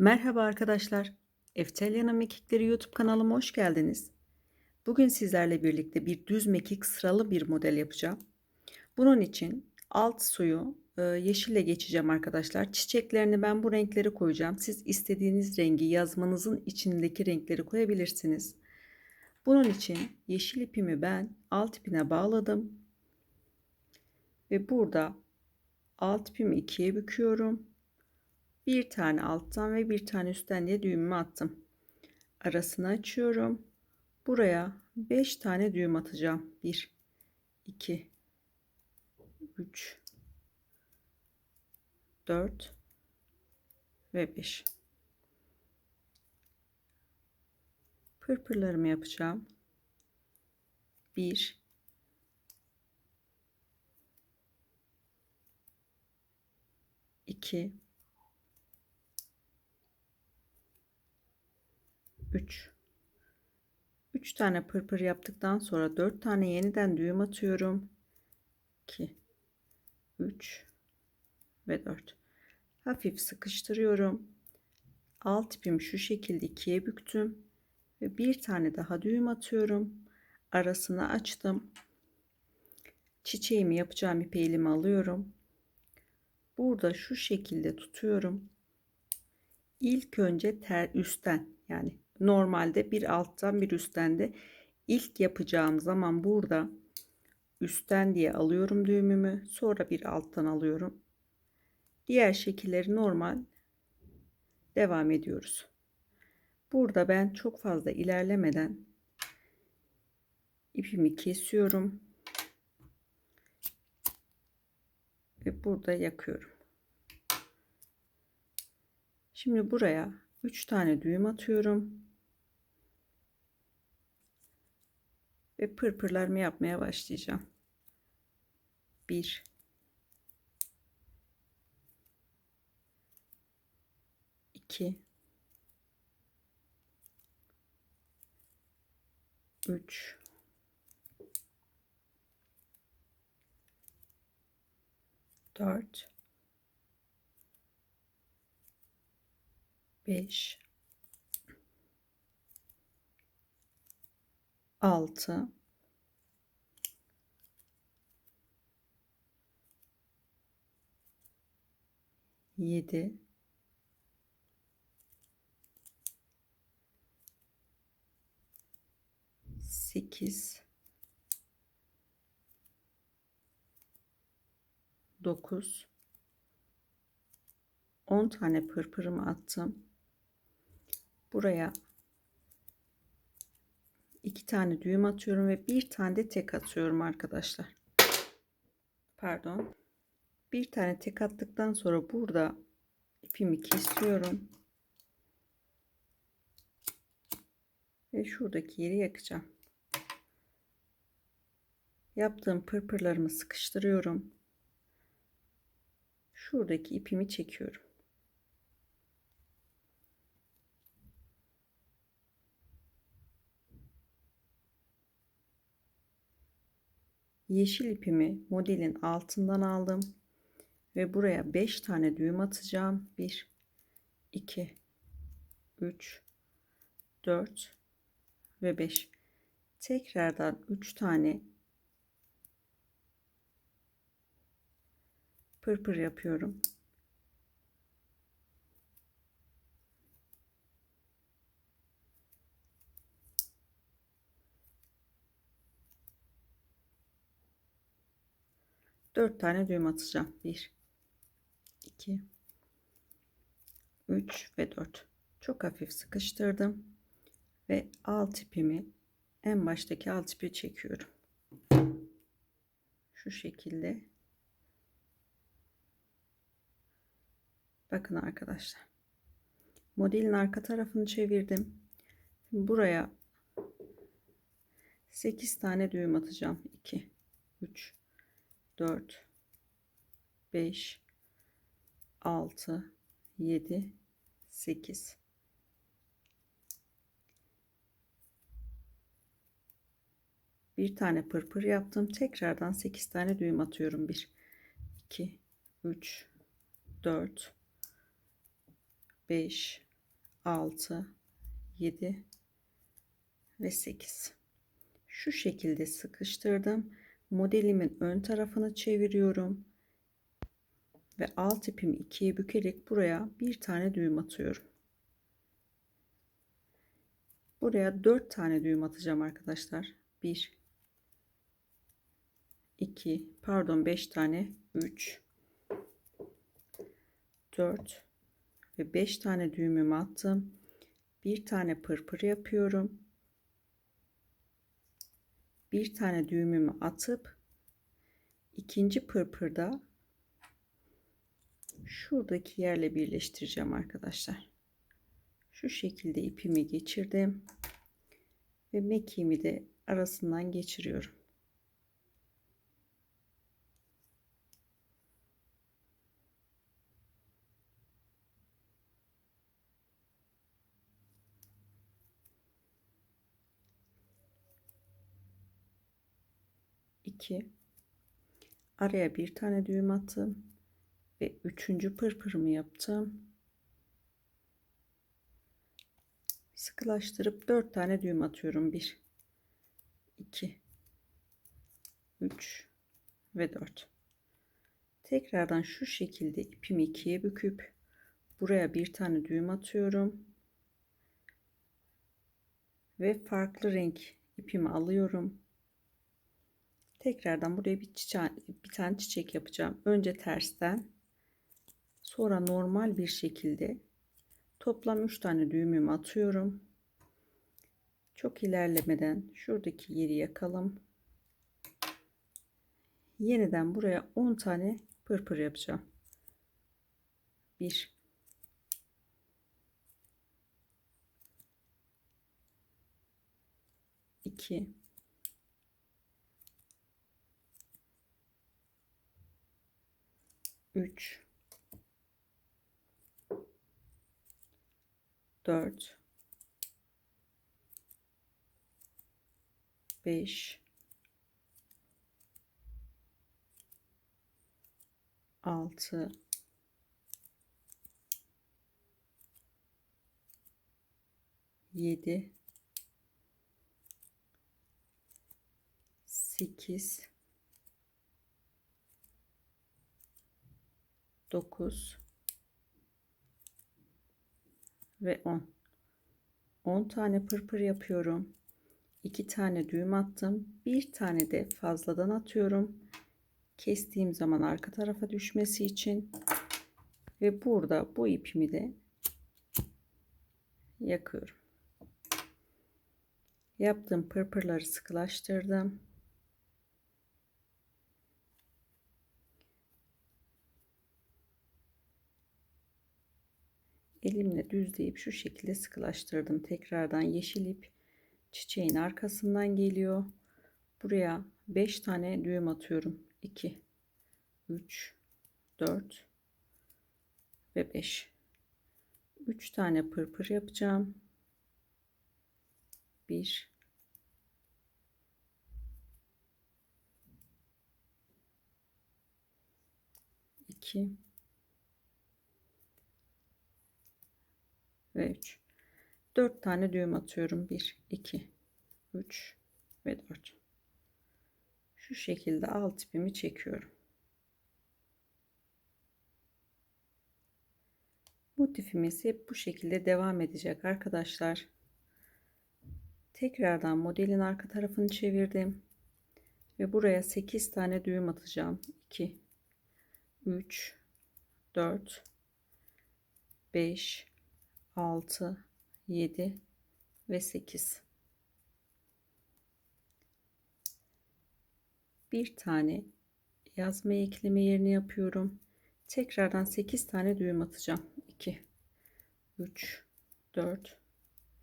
Merhaba arkadaşlar. Eftelya'nın Mekikleri YouTube kanalıma hoş geldiniz. Bugün sizlerle birlikte bir düz mekik sıralı bir model yapacağım. Bunun için alt suyu e, yeşille geçeceğim arkadaşlar. Çiçeklerini ben bu renkleri koyacağım. Siz istediğiniz rengi yazmanızın içindeki renkleri koyabilirsiniz. Bunun için yeşil ipimi ben alt ipine bağladım. Ve burada alt ipimi ikiye büküyorum bir tane alttan ve bir tane üstten diye düğümümü attım. Arasını açıyorum. Buraya 5 tane düğüm atacağım. 1 2 3 4 ve 5. Pırpırlarımı yapacağım. 1 2 3 3 tane pırpır yaptıktan sonra 4 tane yeniden düğüm atıyorum. 2 3 ve 4 hafif sıkıştırıyorum. Alt ipim şu şekilde ikiye büktüm. Ve bir tane daha düğüm atıyorum. Arasını açtım. Çiçeğimi yapacağım ipi elime alıyorum. Burada şu şekilde tutuyorum. İlk önce ter üstten yani normalde bir alttan bir üstten de ilk yapacağım zaman burada üstten diye alıyorum düğümümü sonra bir alttan alıyorum. Diğer şekilleri normal devam ediyoruz. Burada ben çok fazla ilerlemeden ipimi kesiyorum ve burada yakıyorum. Şimdi buraya 3 tane düğüm atıyorum ve pırpırlarımı yapmaya başlayacağım. 1 2 3 4 5 6 7 8 9 10 tane pırpırımı attım. Buraya iki tane düğüm atıyorum ve bir tane de tek atıyorum arkadaşlar. Pardon. Bir tane tek attıktan sonra burada ipimi kesiyorum. Ve şuradaki yeri yakacağım. Yaptığım pırpırlarımı sıkıştırıyorum. Şuradaki ipimi çekiyorum. Yeşil ipimi modelin altından aldım ve buraya 5 tane düğüm atacağım. 1 2 3 4 ve 5 tekrardan 3 tane pırpır yapıyorum 4 tane düğüm atacağım. 1 2 3 ve 4. Çok hafif sıkıştırdım ve alt ipimi en baştaki alt ipi çekiyorum. Şu şekilde. Bakın arkadaşlar. Modelin arka tarafını çevirdim. Buraya 8 tane düğüm atacağım. 2 3 4 5 6 7 8 bir tane pırpır yaptım. Tekrardan 8 tane düğüm atıyorum. 1 2 3 4 5 6 7 ve 8 şu şekilde sıkıştırdım modelimin ön tarafını çeviriyorum ve alt ipimi ikiye bükerek buraya bir tane düğüm atıyorum buraya 4 tane düğüm atacağım arkadaşlar 1 2 pardon 5 tane 3 4 ve 5 tane düğümümü attım. Bir tane pırpır yapıyorum. Bir tane düğümümü atıp ikinci pırpırda şuradaki yerle birleştireceğim arkadaşlar. Şu şekilde ipimi geçirdim ve mekiğimi de arasından geçiriyorum. 2 araya bir tane düğüm attım ve üçüncü pırpırımı yaptım. Sıkılaştırıp 4 tane düğüm atıyorum. 1 2 3 ve 4 tekrardan şu şekilde ipimi ikiye büküp buraya bir tane düğüm atıyorum ve farklı renk ipimi alıyorum tekrardan buraya bir, çiçeği, bir tane çiçek yapacağım. Önce tersten sonra normal bir şekilde toplam 3 tane düğümümü atıyorum. Çok ilerlemeden şuradaki yeri yakalım. Yeniden buraya 10 tane pırpır yapacağım. 1 2 3 4 5 6 7 8 9 ve 10 10 tane pırpır yapıyorum. 2 tane düğüm attım. Bir tane de fazladan atıyorum. Kestiğim zaman arka tarafa düşmesi için. Ve burada bu ipimi de yakıyorum. Yaptığım pırpırları sıkılaştırdım elimle düzleyip şu şekilde sıkılaştırdım. Tekrardan yeşil ip çiçeğin arkasından geliyor. Buraya 5 tane düğüm atıyorum. 2 3 4 ve 5 3 tane pırpır yapacağım. 1 2 ve 3 4 tane düğüm atıyorum. 1 2 3 ve 4 şu şekilde alt ipimi çekiyorum. Motifimiz hep bu şekilde devam edecek arkadaşlar. Tekrardan modelin arka tarafını çevirdim. Ve buraya 8 tane düğüm atacağım. 2 3 4 5 6 7 ve 8 bir tane yazma ekleme yerini yapıyorum. Tekrardan 8 tane düğüm atacağım. 2 3 4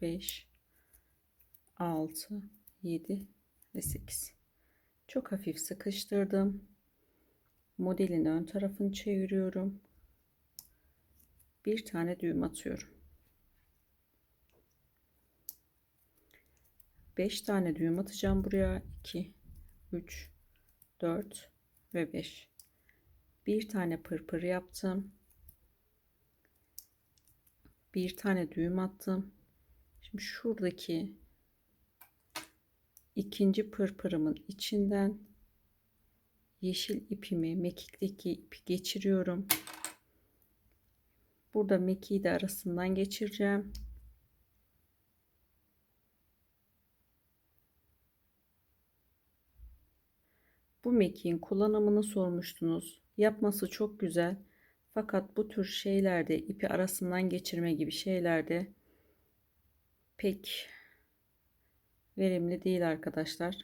5 6 7 ve 8 çok hafif sıkıştırdım. Modelin ön tarafını çeviriyorum. Bir tane düğüm atıyorum 5 tane düğüm atacağım buraya 2 3 4 ve 5 bir tane pırpır yaptım bir tane düğüm attım. Şimdi şuradaki ikinci pırpırımın içinden yeşil ipimi mekikteki ipi geçiriyorum. Burada mekiği de arasından geçireceğim. Bu mekiğin kullanımını sormuştunuz. Yapması çok güzel. Fakat bu tür şeylerde ipi arasından geçirme gibi şeylerde pek verimli değil arkadaşlar.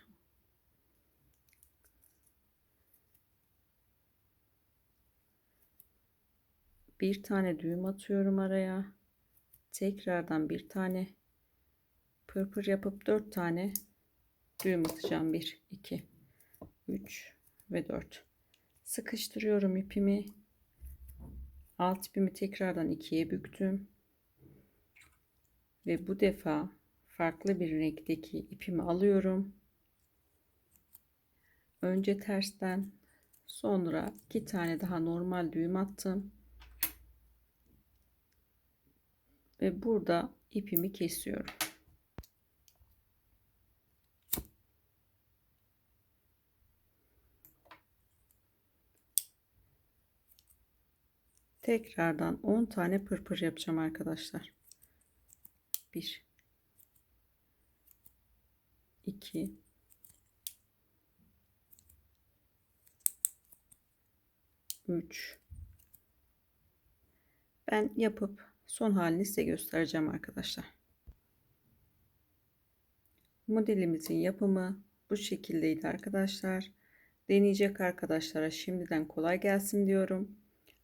Bir tane düğüm atıyorum araya. Tekrardan bir tane pırpır yapıp dört tane düğüm atacağım. 1 2 3 ve 4. Sıkıştırıyorum ipimi. Alt ipimi tekrardan ikiye büktüm. Ve bu defa farklı bir renkteki ipimi alıyorum. Önce tersten sonra iki tane daha normal düğüm attım. Ve burada ipimi kesiyorum. Tekrardan 10 tane pırpır yapacağım arkadaşlar. 1 2 3 Ben yapıp son halini size göstereceğim arkadaşlar. Modelimizin yapımı bu şekildeydi arkadaşlar. Deneyecek arkadaşlara şimdiden kolay gelsin diyorum.